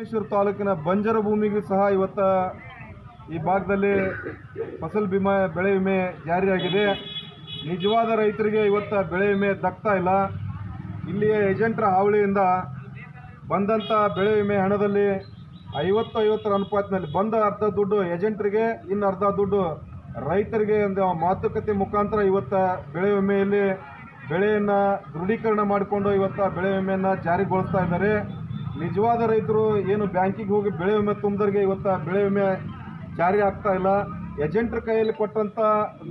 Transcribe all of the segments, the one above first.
ರಾಮೇಶ್ವರ ತಾಲೂಕಿನ ಬಂಜರ ಭೂಮಿಗೂ ಸಹ ಇವತ್ತ ಈ ಭಾಗದಲ್ಲಿ ಫಸಲ್ ಬಿಮಾ ಬೆಳೆ ವಿಮೆ ಜಾರಿಯಾಗಿದೆ. ನಿಜವಾದ ರೈತರಿಗೆ ಇವತ್ತ ಬೆಳೆ ವಿಮೆ ದಕ್ತಾ ಇಲ್ಲ. ಇಲ್ಲಿಯ ಏಜೆಂಟರ ಹಾವಳಿಯಿಂದ ಬಂದಂಥ ಬೆಳೆ ವಿಮೆ ಹಣದಲ್ಲಿ ಐವತ್ತು ಐವತ್ತರ ಅನುಪಾತದಲ್ಲಿ ಬಂದ ಅರ್ಧ ದುಡ್ಡು ಏಜೆಂಟ್ರಿಗೆ, ಇನ್ನು ಅರ್ಧ ದುಡ್ಡು ರೈತರಿಗೆ ಒಂದು ಮಾತುಕತೆ ಮುಖಾಂತರ ಇವತ್ತ ಬೆಳೆ ವಿಮೆಯಲ್ಲಿ ಬೆಳೆಯನ್ನು ದೃಢೀಕರಣ ಮಾಡಿಕೊಂಡು ಇವತ್ತ ಬೆಳೆ ವಿಮೆಯನ್ನು ಜಾರಿಗೊಳಿಸ್ತಾ ಇದ್ದಾರೆ. ನಿಜವಾದ ರೈತರು ಏನು ಬ್ಯಾಂಕಿಗೆ ಹೋಗಿ ಬೆಳೆ ವಿಮೆ ತುಂಬಿದವ್ರಿಗೆ ಇವತ್ತು ಬೆಳೆ ವಿಮೆ ಜಾರಿ ಆಗ್ತಾ ಇಲ್ಲ. ಏಜೆಂಟ್ರ ಕೈಯಲ್ಲಿ ಕೊಟ್ಟಂಥ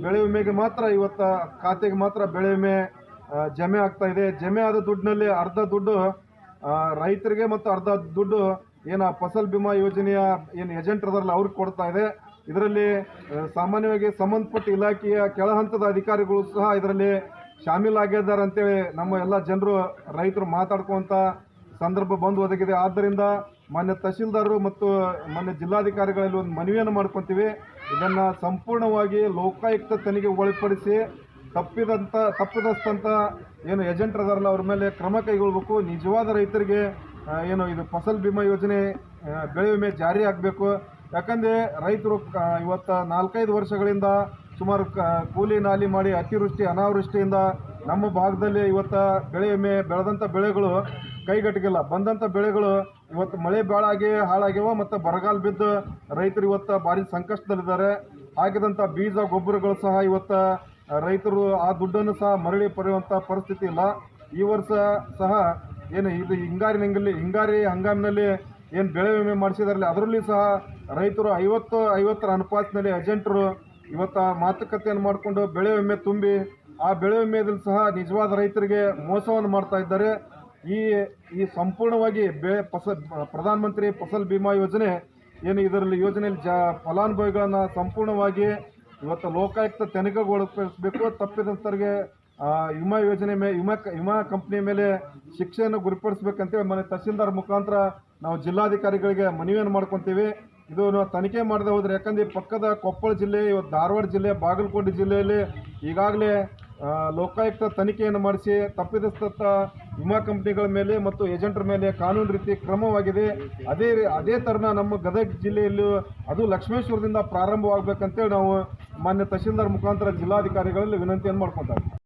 ಬೆಳೆ ವಿಮೆಗೆ ಮಾತ್ರ ಇವತ್ತು ಖಾತೆಗೆ ಮಾತ್ರ ಬೆಳೆ ವಿಮೆ ಜಮೆ ಆಗ್ತಾ ಇದೆ. ಜಮೆ ಆದ ದುಡ್ಡಿನಲ್ಲಿ ಅರ್ಧ ದುಡ್ಡು ರೈತರಿಗೆ ಮತ್ತು ಅರ್ಧ ದುಡ್ಡು ಏನು ಫಸಲ್ ಬಿಮಾ ಯೋಜನೆಯ ಏನು ಏಜೆಂಟ್ ಅದರಲ್ಲಿ ಅವ್ರಿಗೆ ಕೊಡ್ತಾ ಇದೆ. ಇದರಲ್ಲಿ ಸಾಮಾನ್ಯವಾಗಿ ಸಂಬಂಧಪಟ್ಟ ಇಲಾಖೆಯ ಕೆಳ ಹಂತದ ಅಧಿಕಾರಿಗಳು ಸಹ ಇದರಲ್ಲಿ ಶಾಮೀಲಾಗಿದ್ದಾರೆ ಅಂತೇಳಿ ನಮ್ಮ ಎಲ್ಲ ಜನರು, ರೈತರು ಮಾತಾಡ್ಕೊಂತ ಸಂದರ್ಭ ಬಂದು ಒದಗಿದೆ. ಆದ್ದರಿಂದ ಮಾನ್ಯ ತಹಶೀಲ್ದಾರರು ಮತ್ತು ಮಾನ್ಯ ಜಿಲ್ಲಾಧಿಕಾರಿಗಳಲ್ಲಿ ಒಂದು ಮನವಿಯನ್ನು ಮಾಡ್ಕೊತೀವಿ. ಇದನ್ನು ಸಂಪೂರ್ಣವಾಗಿ ಲೋಕಾಯುಕ್ತ ತನಿಖೆಗೆ ಒಳಪಡಿಸಿ ತಪ್ಪಿದಂಥ ತಪ್ಪಿದಸ್ತಂಥ ಏನು ಏಜೆಂಟ್ ಅದಾರಲ್ಲ ಅವ್ರ ಮೇಲೆ ಕ್ರಮ ಕೈಗೊಳ್ಬೇಕು. ನಿಜವಾದ ರೈತರಿಗೆ ಏನು ಇದು ಫಸಲ್ ಬಿಮಾ ಯೋಜನೆ ಬೆಳೆ ವಿಮೆ ಜಾರಿ ಆಗಬೇಕು. ಯಾಕಂದರೆ ರೈತರು ಇವತ್ತು ನಾಲ್ಕೈದು ವರ್ಷಗಳಿಂದ ಸುಮಾರು ಕೂಲಿ ನಾಲಿ ಮಾಡಿ ಅತಿವೃಷ್ಟಿ, ಅನಾವೃಷ್ಟಿಯಿಂದ ನಮ್ಮ ಭಾಗದಲ್ಲಿ ಇವತ್ತು ಬೆಳೆ ವಿಮೆ ಬೆಳೆದಂಥ ಬೆಳೆಗಳು ಕೈಗಟ್ಟಿಗಿಲ್ಲ. ಬಂದಂಥ ಬೆಳೆಗಳು ಇವತ್ತು ಮಳೆ ಬಾಳಾಗಿ ಹಾಳಾಗ್ಯವ ಮತ್ತು ಬರಗಾಲ ಬಿದ್ದು ರೈತರು ಇವತ್ತು ಭಾರಿ ಸಂಕಷ್ಟದಲ್ಲಿದ್ದಾರೆ. ಹಾಕಿದಂಥ ಬೀಜ, ಗೊಬ್ಬರಗಳು ಸಹ ಇವತ್ತು ರೈತರು ಆ ದುಡ್ಡನ್ನು ಸಹ ಮರಳಿ ಪಡೆಯುವಂಥ ಪರಿಸ್ಥಿತಿ ಇಲ್ಲ. ಈ ವರ್ಷ ಸಹ ಏನು ಇದು ಹಿಂಗಾರಿನಲ್ಲಿ ಹಿಂಗಾರಿ ಹಂಗಾಮಿನಲ್ಲಿ ಏನು ಬೆಳೆ ವಿಮೆ ಮಾಡಿಸಿದಾರಲ್ಲ ಅದರಲ್ಲಿ ಸಹ ರೈತರು ಐವತ್ತು, ಐವತ್ತರ ಅನುಪಾತದಲ್ಲಿ ಏಜೆಂಟರು ಇವತ್ತು ಮಾತುಕತೆಯನ್ನು ಮಾಡಿಕೊಂಡು ಬೆಳೆ ವಿಮೆ ತುಂಬಿ, ಆ ಬೆಳೆ ವಿಮೆಯಲ್ಲಿ ಸಹ ನಿಜವಾದ ರೈತರಿಗೆ ಮೋಸವನ್ನು ಮಾಡ್ತಾ ಇದ್ದಾರೆ. ಈ ಈ ಸಂಪೂರ್ಣವಾಗಿ ಬೆ ಫಸ ಪ್ರಧಾನಮಂತ್ರಿ ಫಸಲ್ ಬಿಮಾ ಯೋಜನೆ ಏನು ಇದರಲ್ಲಿ ಯೋಜನೆಯಲ್ಲಿ ಜ, ಫಲಾನುಭವಿಗಳನ್ನು ಸಂಪೂರ್ಣವಾಗಿ ಇವತ್ತು ಲೋಕಾಯುಕ್ತ ತನಿಖೆಗೊಳಪಡಿಸಬೇಕು ತಪ್ಪಿದಂಥವ್ರಿಗೆ ವಿಮಾ ಯೋಜನೆ ಮೇಲೆ ವಿಮಾ ವಿಮಾ ಕಂಪ್ನಿ ಮೇಲೆ ಶಿಕ್ಷೆಯನ್ನು ಗುರಿಪಡಿಸಬೇಕಂತೇಳಿ ಮನೆ ತಹಸೀಲ್ದಾರ್ ಮುಖಾಂತರ ನಾವು ಜಿಲ್ಲಾಧಿಕಾರಿಗಳಿಗೆ ಮನವಿಯನ್ನು ಮಾಡ್ಕೊತೀವಿ. ಇದು ತನಿಖೆ ಮಾಡದೆ ಹೋದ್ರೆ ಯಾಕಂದ್ರೆ ಪಕ್ಕದ ಕೊಪ್ಪಳ ಜಿಲ್ಲೆ ಇವತ್ತು ಧಾರವಾಡ ಜಿಲ್ಲೆ, ಬಾಗಲಕೋಟೆ ಜಿಲ್ಲೆಯಲ್ಲಿ ಈಗಾಗಲೇ ಲೋಕಾಯುಕ್ತ ತನಿಖೆಯನ್ನು ಮಾಡಿಸಿ ತಪ್ಪಿತಸ್ಥ ವಿಮಾ ಕಂಪ್ನಿಗಳ ಮೇಲೆ ಮತ್ತು ಏಜೆಂಟರ ಮೇಲೆ ಕಾನೂನು ರೀತಿ ಕ್ರಮವಾಗಿದೆ. ಅದೇ ಅದೇ ಥರನ ನಮ್ಮ ಗದಗ ಜಿಲ್ಲೆಯಲ್ಲೂ ಅದು ಲಕ್ಷ್ಮೇಶ್ವರದಿಂದ ಪ್ರಾರಂಭವಾಗಬೇಕಂತೇಳಿ ನಾವು ಮಾನ್ಯ ತಹಶೀಲ್ದಾರ್ ಮುಖಾಂತರ ಜಿಲ್ಲಾಧಿಕಾರಿಗಳಲ್ಲಿ ವಿನಂತಿಯನ್ನು ಮಾಡ್ಕೊತಾರೆ